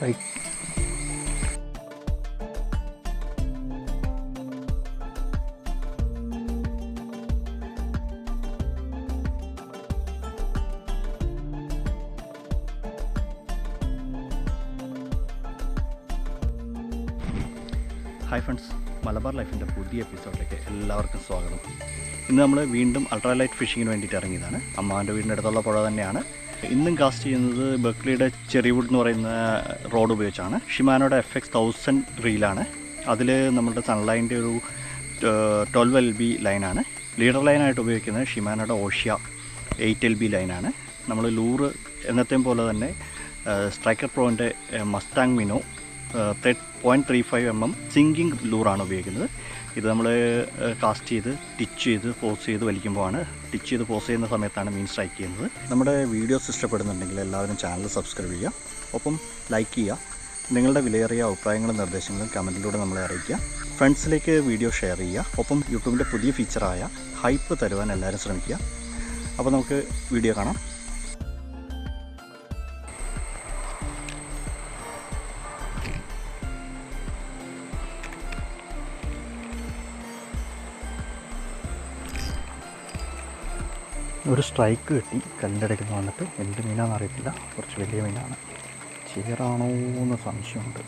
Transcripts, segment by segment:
Strike hi friends Malabar ലൈഫിന്റെ പുതിയ എപ്പിസോഡിലേക്ക് എല്ലാവർക്കും സ്വാഗതം. ഇന്ന് നമ്മൾ വീണ്ടും അൾട്രാലൈറ്റ് ഫിഷിങ്ങിന് വേണ്ടിയിട്ട് ഇറങ്ങിയതാണ്. അമ്മാവന്റെ വീടിന്റെ അടുത്തുള്ള പുഴ തന്നെയാണ്. ഇന്നും കാസ്റ്റ് ചെയ്യുന്നത് ബക്ലിയുടെ ചെറിവുഡ് എന്ന് പറയുന്ന റോഡ് ഉപയോഗിച്ചാണ്. ഷിമാനോയുടെ എഫ് എക്സ് തൗസൻഡ് റീലാണ് അതിൽ നമ്മുടെ സൺലൈന്റെ ഒരു ട്വൽവ് എൽ ബി ലൈനാണ് ലീഡർ ലൈനായിട്ട് ഉപയോഗിക്കുന്നത് ഷിമാനോയുടെ ഓഷ്യ എയ്റ്റ് എൽ ബി ലൈനാണ് നമ്മൾ ലൂറ് എന്നത്തെയും പോലെ തന്നെ striker പ്രോന്റെ Mustang minnow point three five M M sinking ലൂറാണ് ഉപയോഗിക്കുന്നത്. ഇത് നമ്മൾ കാസ്റ്റ് ചെയ്ത് ടിച്ച് ചെയ്ത് പോസ് ചെയ്ത് വലിക്കുമ്പോഴാണ് ടിച്ച് ചെയ്ത് പോസ് ചെയ്യുന്ന സമയത്താണ് മീൻ സ്ട്രൈക്ക് ചെയ്യുന്നത്. നമ്മുടെ വീഡിയോസ് ഇഷ്ടപ്പെടുന്നുണ്ടെങ്കിൽ എല്ലാവരും ചാനൽ സബ്സ്ക്രൈബ് ചെയ്യുക. ഒപ്പം ലൈക്ക് ചെയ്യുക. നിങ്ങളുടെ വിലയേറിയ അഭിപ്രായങ്ങളും നിർദ്ദേശങ്ങളും കമന്റിലൂടെ നമ്മളെ അറിയിക്കുക. ഫ്രണ്ട്സിലേക്ക് വീഡിയോ ഷെയർ ചെയ്യുക. ഒപ്പം യൂട്യൂബിന്റെ പുതിയ ഫീച്ചറായ ഹൈപ്പ് തരുവാൻ എല്ലാവരും ശ്രമിക്കുക. അപ്പോൾ നമുക്ക് വീഡിയോ കാണാം. ഒരു സ്ട്രൈക്ക് കിട്ടി. നിന്ന് വന്നിട്ട്. എന്ത് മീനാണെന്ന് അറിയത്തില്ല. കുറച്ച് വലിയ മീനാണ്. ചീറാണോ എന്ന് സംശയമുണ്ട്.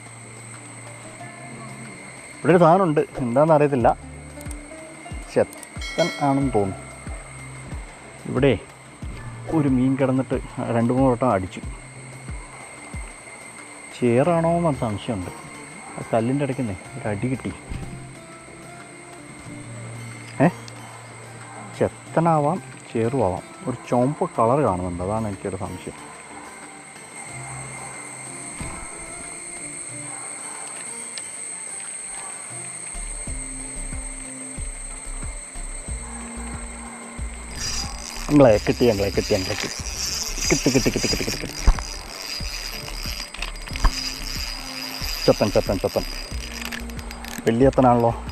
ഇവിടെ ഒരു സാധനമുണ്ട്. എന്താണെന്ന് അറിയത്തില്ല. ചെത്തൻ ആണെന്ന് തോന്നുന്നു. ഇവിടെ ഒരു മീൻ കിടന്നിട്ട് രണ്ട് മൂന്ന് വട്ടം അടിച്ചു. ചേറാണോ എന്ന് സംശയമുണ്ട്. ആ കല്ലിന്റെ ഇടയ്ക്ക് നിന്ന് ഒരു അടി കിട്ടി. ഏ? ചെത്തനാവാം. ചേറുവാവാം ഒരു ചുമപ്പ് കളർ കാണുന്നുണ്ട്. അതാണ് എനിക്കൊരു സംശയം. നമ്മളെ കിട്ടി നമ്മളെ കിട്ടി നമ്മളെ കിട്ടി. കിട്ടി കിട്ടി കിട്ടി കിട്ടി കിട്ടി കിട്ടി. ചപ്പൻ ചത്തൻ ചത്തൻ. വലിയത്തനാണല്ലോ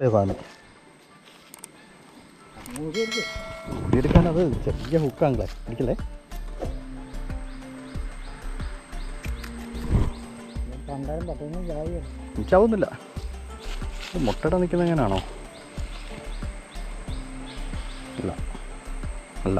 സാധനം. എടുക്കാനത് ചെറിയ ഹുക്കാണല്ലേ പിടിക്കല്ലേ എനിക്കാവുന്നില്ല ഇത് മുട്ടയുടെ നിൽക്കുന്ന എങ്ങനെയാണോ? അല്ല അല്ല.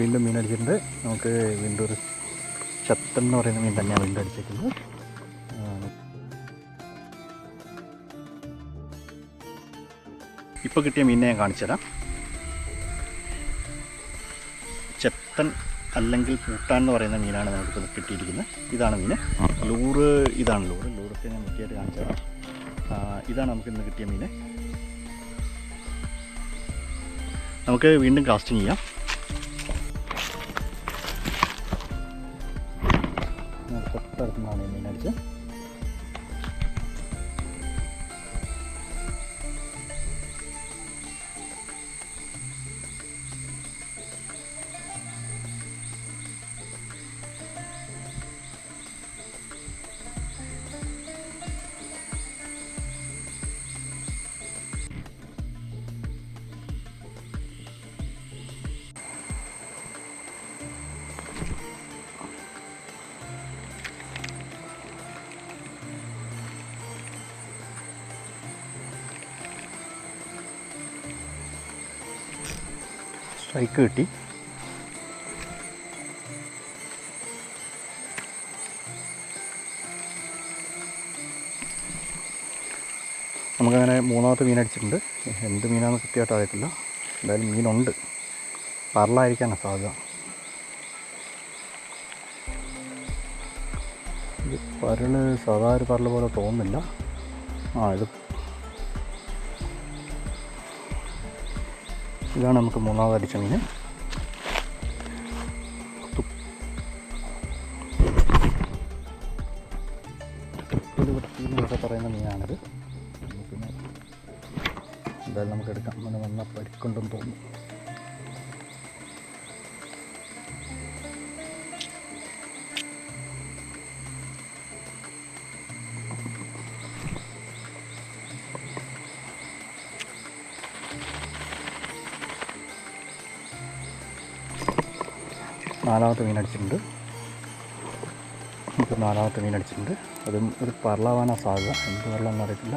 വീണ്ടും മീൻ അടിച്ചിട്ടുണ്ട്. നമുക്ക് വീണ്ടും ഒരു ചത്തൻ എന്ന് പറയുന്ന മീൻ തന്നെയാണ് വീണ്ടും അടിച്ചേക്കുന്നത്. ഇപ്പോൾ കിട്ടിയ മീനിനെ ഞാൻ കാണിച്ചുതരാം ചെത്തൻ അല്ലെങ്കിൽ പൂട്ടാൻ എന്ന് പറയുന്ന മീനാണ് നമുക്കിപ്പോൾ കിട്ടിയിരിക്കുന്നത്. ഇതാണ് മീൻ. ലൂറ് ഇതാണ് ലൂറ്. ലൂറൊക്കെ ഞാൻ വൃത്തിയായിട്ട് കാണിച്ചതാണ് ഇതാണ് നമുക്ക് ഇന്ന് കിട്ടിയ മീൻ. നമുക്ക് വീണ്ടും കാസ്റ്റിംഗ് ചെയ്യാം. തൊട്ടടുത്ത് നിന്നാണ് മീൻ അടിച്ചത് സ്ട്രൈക്ക് കിട്ടി. നമുക്കങ്ങനെ മൂന്നാമത്തെ മീൻ അടിച്ചിട്ടുണ്ട്. എന്ത് മീനാണെന്ന് കൃത്യമായിട്ട് അറിയത്തില്ല. എന്തായാലും മീനുണ്ട്. പറലായിരിക്കാനാണ് സാധ്യത. ഇത് സാധാരണ പരൽ പോലെ തോന്നുന്നില്ല. ആ ഇത് ഇതാണ് നമുക്ക് മൂന്നാമത് അടിച്ച മീൻ. പറയുന്ന മീനാണിത്. പിന്നെ എന്തായാലും നമുക്ക് എടുക്കാം. അങ്ങനെ വന്ന പരിക്കുണ്ടെന്ന് തോന്നുന്നു. നാലാമത്തെ മീൻ അടിച്ചിട്ടുണ്ട്. ഇപ്പോൾ നാലാമത്തെ മീൻ അടിച്ചിട്ടുണ്ട്. അതും ഒരു പറളാവാനാണ് സാധ്യത എന്ത് വെള്ളം എന്നറിയത്തില്ല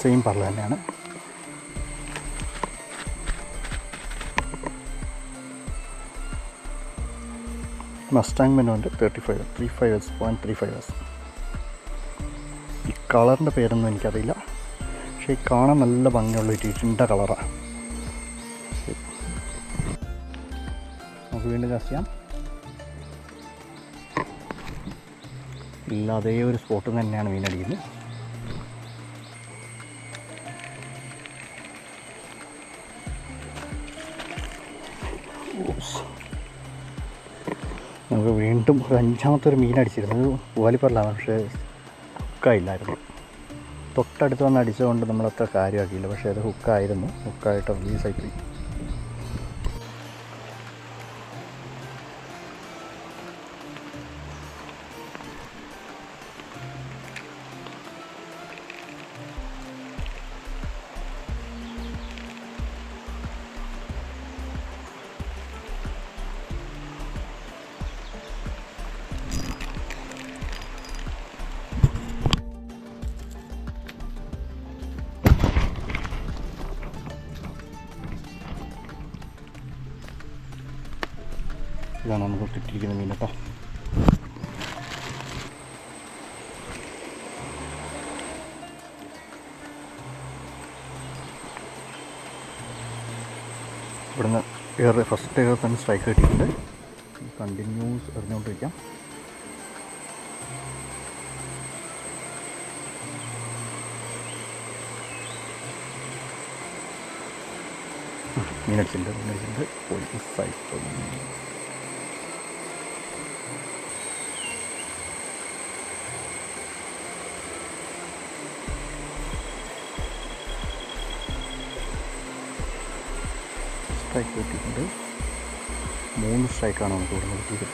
സെയിം പറള തന്നെയാണ്. Mustang മെനുവിന്റെ thirty five three five S point three five. S ഈ കളറിന്റെ പേരൊന്നും എനിക്കറിയില്ല. പക്ഷേ കാണാൻ നല്ല ഭംഗിയുള്ള ഒരു ഇരുണ്ട കളറാണ് നമുക്ക് വീണ്ടും കാസ്റ്റ് ചെയ്യാം. ഇല്ല അതേ ഒരു സ്പോട്ടിൽ നിന്ന് തന്നെയാണ് ഓസ്. നമുക്ക് വീണ്ടും ഒരു അഞ്ചാമത്തെ ഒരു മീൻ അടിച്ചിരുന്നു വലിപ്പറലാണ് പക്ഷേ ഹുക്കായില്ലായിരുന്നു തൊട്ടടുത്ത് വന്ന് അടിച്ചതുകൊണ്ട് നമ്മളത്ര കാര്യമാക്കിയില്ല. പക്ഷേ അത് ഹുക്കായിരുന്നു ഹുക്കായിട്ട് റിലീസായി ഇതാണ് നമുക്ക് കിട്ടിയിരിക്കുന്ന മീൻ കേട്ടോ. ഇവിടുന്ന് ഏറെ ഫസ്റ്റ് എയർ തന്നെ സ്ട്രൈക്ക് കിട്ടിയിട്ടുണ്ട്. കണ്ടിന്യൂസ് എറിഞ്ഞുകൊണ്ടിരിക്കാം. മീനടിച്ചിട്ടുണ്ട് മീനടിച്ചിട്ടുണ്ട് പോയി മിസ്സായി പോയി സ്ട്രൈക്ക് കിട്ടിയിട്ടുണ്ട് മൂന്ന് സ്ട്രൈക്കാണ് നമുക്ക് ഇവിടെ കിട്ടിയത്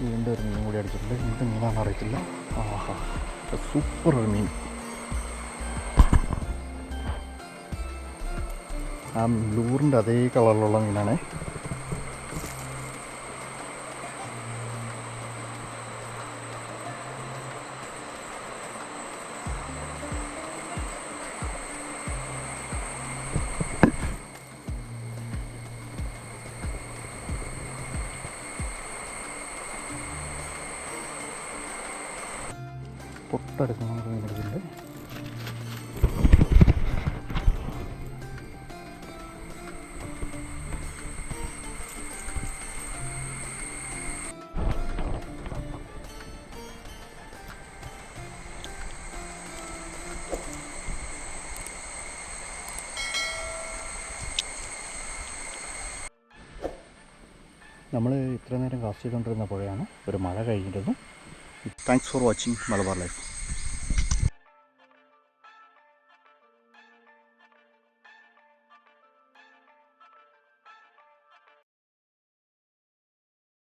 വീണ്ടും ഒരു മീൻ കൂടി അടിച്ചിട്ടുണ്ട്. എന്ത് മീനാണെന്ന് അറിയത്തില്ല. ആഹാ സൂപ്പർ ഒരു മീൻ. ആ ലൂറിന്റെ അതേ കളറിലുള്ള മീനാണ്. എടുക്കണം നമുക്ക് നമ്മൾ ഇത്ര നേരം കാസ്റ്റ് ചെയ്തുകൊണ്ടിരുന്ന പുഴയാണ്. ഒരു മഴ കഴിഞ്ഞിരുന്നു. Thanks for watching Malabar life